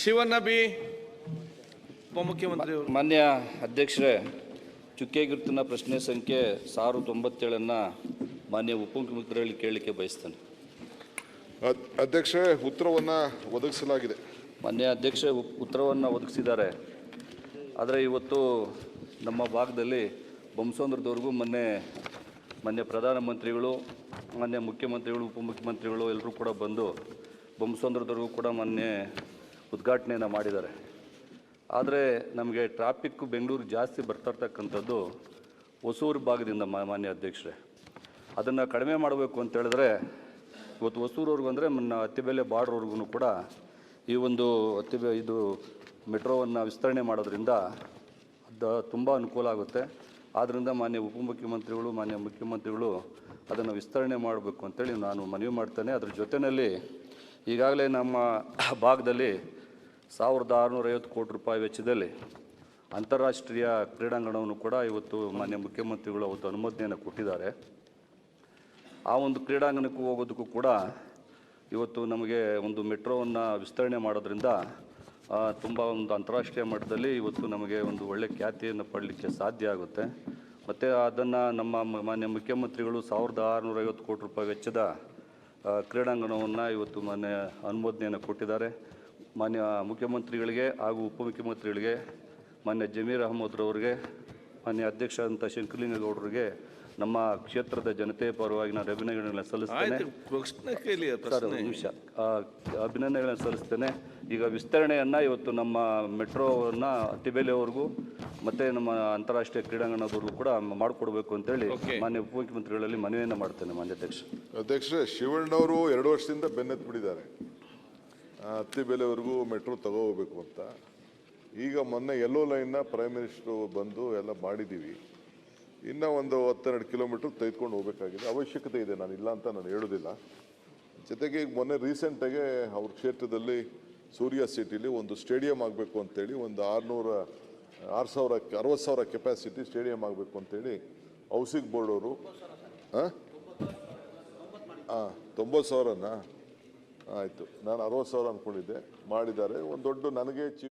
Shivanna B ಉಪಮುಖ್ಯಮಂತ್ರಿ ಮಾನ್ಯ ಅಧ್ಯಕ್ಷರೇ ಚುಕ್ಕೆ ಗುರುತಿನ ಪ್ರಶ್ನೆ ಸಂಖ್ಯೆ ಸಾವಿರದ ತೊಂಬತ್ತೇಳನ್ನು ಮಾನ್ಯ ಉಪಮುಖ್ಯಮಂತ್ರಿಗಳಿಗೆ ಕೇಳಲಿಕ್ಕೆ ಬಯಸ್ತೇನೆ. ಅಧ್ಯಕ್ಷ ಅಧ್ಯಕ್ಷರೇ ಉತ್ತರವನ್ನು ಒದಗಿಸಲಾಗಿದೆ. ಮಾನ್ಯ ಅಧ್ಯಕ್ಷ ಉತ್ತರವನ್ನು ಒದಗಿಸಿದ್ದಾರೆ. ಆದರೆ ಇವತ್ತು ನಮ್ಮ ಭಾಗದಲ್ಲಿ ಬೊಮ್ಮಸಂದ್ರದವರೆಗೂ ಮೊನ್ನೆ ಮಾನ್ಯ ಪ್ರಧಾನಮಂತ್ರಿಗಳು ಮಾನ್ಯ ಮುಖ್ಯಮಂತ್ರಿಗಳು ಉಪಮುಖ್ಯಮಂತ್ರಿಗಳು ಎಲ್ಲರೂ ಕೂಡ ಬಂದು ಬೊಮ್ಮಸಂದ್ರದವರೆಗೂ ಕೂಡ ಮೊನ್ನೆ ಉದ್ಘಾಟನೆಯನ್ನು ಮಾಡಿದ್ದಾರೆ. ಆದರೆ ನಮಗೆ ಟ್ರಾಫಿಕ್ಕು ಬೆಂಗಳೂರು ಜಾಸ್ತಿ ಬರ್ತಿರ್ತಕ್ಕಂಥದ್ದು ಹೊಸೂರು ಭಾಗದಿಂದ ಮಾನ್ಯ ಅಧ್ಯಕ್ಷರೇ. ಅದನ್ನು ಕಡಿಮೆ ಮಾಡಬೇಕು ಅಂತ ಹೇಳಿದ್ರೆ ಇವತ್ತು ಹೊಸೂರವ್ರಿಗೂ ಅಂದರೆ ಮುನ್ನ ಅತ್ತಿಬೆಲೆ ಬಾರ್ಡ್ರವ್ರಿಗೂ ಕೂಡ ಈ ಒಂದು ಅತ್ತಿಬೆ, ಇದು ಮೆಟ್ರೋವನ್ನು ವಿಸ್ತರಣೆ ಮಾಡೋದ್ರಿಂದ ಅದು ತುಂಬ ಅನುಕೂಲ ಆಗುತ್ತೆ. ಆದ್ದರಿಂದ ಮಾನ್ಯ ಉಪಮುಖ್ಯಮಂತ್ರಿಗಳು, ಮಾನ್ಯ ಮುಖ್ಯಮಂತ್ರಿಗಳು ಅದನ್ನು ವಿಸ್ತರಣೆ ಮಾಡಬೇಕು ಅಂತೇಳಿ ನಾನು ಮನವಿ ಮಾಡ್ತೇನೆ. ಅದ್ರ ಜೊತೆಯಲ್ಲಿ ಈಗಾಗಲೇ ನಮ್ಮ ಭಾಗದಲ್ಲಿ ಸಾವಿರದ ಆರುನೂರೈವತ್ತು ಕೋಟಿ ರೂಪಾಯಿ ವೆಚ್ಚದಲ್ಲಿ ಅಂತಾರಾಷ್ಟ್ರೀಯ ಕ್ರೀಡಾಂಗಣವನ್ನು ಕೂಡ ಇವತ್ತು ಮಾನ್ಯ ಮುಖ್ಯಮಂತ್ರಿಗಳು ಅವತ್ತು ಅನುಮೋದನೆಯನ್ನು ಕೊಟ್ಟಿದ್ದಾರೆ. ಆ ಒಂದು ಕ್ರೀಡಾಂಗಣಕ್ಕೂ ಹೋಗೋದಕ್ಕೂ ಕೂಡ ಇವತ್ತು ನಮಗೆ ಒಂದು ಮೆಟ್ರೋವನ್ನು ವಿಸ್ತರಣೆ ಮಾಡೋದ್ರಿಂದ ತುಂಬ ಒಂದು ಅಂತಾರಾಷ್ಟ್ರೀಯ ಮಟ್ಟದಲ್ಲಿ ಇವತ್ತು ನಮಗೆ ಒಂದು ಒಳ್ಳೆಯ ಖ್ಯಾತಿಯನ್ನು ಪಡಲಿಕ್ಕೆ ಸಾಧ್ಯ ಆಗುತ್ತೆ. ಮತ್ತು ಅದನ್ನು ನಮ್ಮ ಮಾನ್ಯ ಮುಖ್ಯಮಂತ್ರಿಗಳು ಸಾವಿರದ ಆರುನೂರೈವತ್ತು ಕೋಟಿ ರೂಪಾಯಿ ವೆಚ್ಚದ ಕ್ರೀಡಾಂಗಣವನ್ನು ಇವತ್ತು ಮಾನ್ಯ ಅನುಮೋದನೆಯನ್ನು ಕೊಟ್ಟಿದ್ದಾರೆ. ಮಾನ್ಯ ಮುಖ್ಯಮಂತ್ರಿಗಳಿಗೆ ಹಾಗೂ ಉಪಮುಖ್ಯಮಂತ್ರಿಗಳಿಗೆ ಮಾನ್ಯ ಜಮೀರ್ ಅಹಮದ್ರವರಿಗೆ ಮಾನ್ಯ ಅಧ್ಯಕ್ಷ ಅಂತ ಶಂಕರಲಿಂಗೇಗೌಡರಿಗೆ ನಮ್ಮ ಕ್ಷೇತ್ರದ ಜನತೆ ಪರವಾಗಿ ನಾನು ಅಭಿನಂದನೆಗಳನ್ನು ಸಲ್ಲಿಸ್ತೇನೆ. ಸರ್ ನಿಮಿಷ. ಆ, ಅಭಿನಂದನೆಗಳನ್ನು ಸಲ್ಲಿಸ್ತೇನೆ. ಈಗ ವಿಸ್ತರಣೆಯನ್ನು ಇವತ್ತು ನಮ್ಮ ಮೆಟ್ರೋವನ್ನು ಅತಿಬೇಲೆಯವರೆಗೂ ಮತ್ತು ನಮ್ಮ ಅಂತಾರಾಷ್ಟ್ರೀಯ ಕ್ರೀಡಾಂಗಣದವರೆಗೂ ಕೂಡ ಮಾಡಿಕೊಡ್ಬೇಕು ಅಂತೇಳಿ. ಮಾನ್ಯ ಉಪಮುಖ್ಯಮಂತ್ರಿಗಳಲ್ಲಿ ಮನವಿಯನ್ನು ಮಾಡ್ತೇನೆ ಮಾನ್ಯ ಅಧ್ಯಕ್ಷ. ಅಧ್ಯಕ್ಷ ಶಿವಣ್ಣವರು ಎರಡು ವರ್ಷದಿಂದ ಬೆನ್ನೆತ್ತು ಬಿಟ್ಟಿದ್ದಾರೆ ಹತ್ತಿ ಬೆಲೆವರೆಗೂ ಮೆಟ್ರೋ ತಗೋಬೇಕು ಅಂತ. ಈಗ ಮೊನ್ನೆ ಎಲ್ಲೋ ಲೈನ್ನ ಪ್ರೈಮ್ ಮಿನಿಸ್ಟ್ರು ಬಂದು ಎಲ್ಲ ಮಾಡಿದ್ದೀವಿ. ಇನ್ನೂ ಒಂದು ಹತ್ತೆರಡು ಕಿಲೋಮೀಟ್ರ್ ತೆಗೆದುಕೊಂಡು ಹೋಗಬೇಕಾಗಿದೆ. ಅವಶ್ಯಕತೆ ಇದೆ, ನಾನು ಇಲ್ಲ ಅಂತ ನಾನು ಹೇಳೋದಿಲ್ಲ. ಜೊತೆಗೆ ಈಗ ಮೊನ್ನೆ ರೀಸೆಂಟಾಗೆ ಅವ್ರ ಕ್ಷೇತ್ರದಲ್ಲಿ ಸೂರ್ಯ ಸಿಟಿಲಿ ಒಂದು ಸ್ಟೇಡಿಯಂ ಆಗಬೇಕು ಅಂತೇಳಿ ಒಂದು ಆರುನೂರ, ಆರು ಸಾವಿರ, ಅರವತ್ತು ಸಾವಿರ ಕೆಪಾಸಿಟಿ ಸ್ಟೇಡಿಯಂ ಆಗಬೇಕು ಅಂತೇಳಿ ಹೌಸಿಂಗ್ ಬೋರ್ಡವರು ಹಾಂ ಹಾಂ ತೊಂಬತ್ತು ಸಾವಿರನಾ? ಆಯಿತು. ನಾನು ಅರವತ್ತು ಸಾವಿರ ಅಂದ್ಕೊಂಡಿದ್ದೆ ಮಾಡಿದ್ದಾರೆ. ಒಂದು ದೊಡ್ಡ ನನಗೆ ಚಿ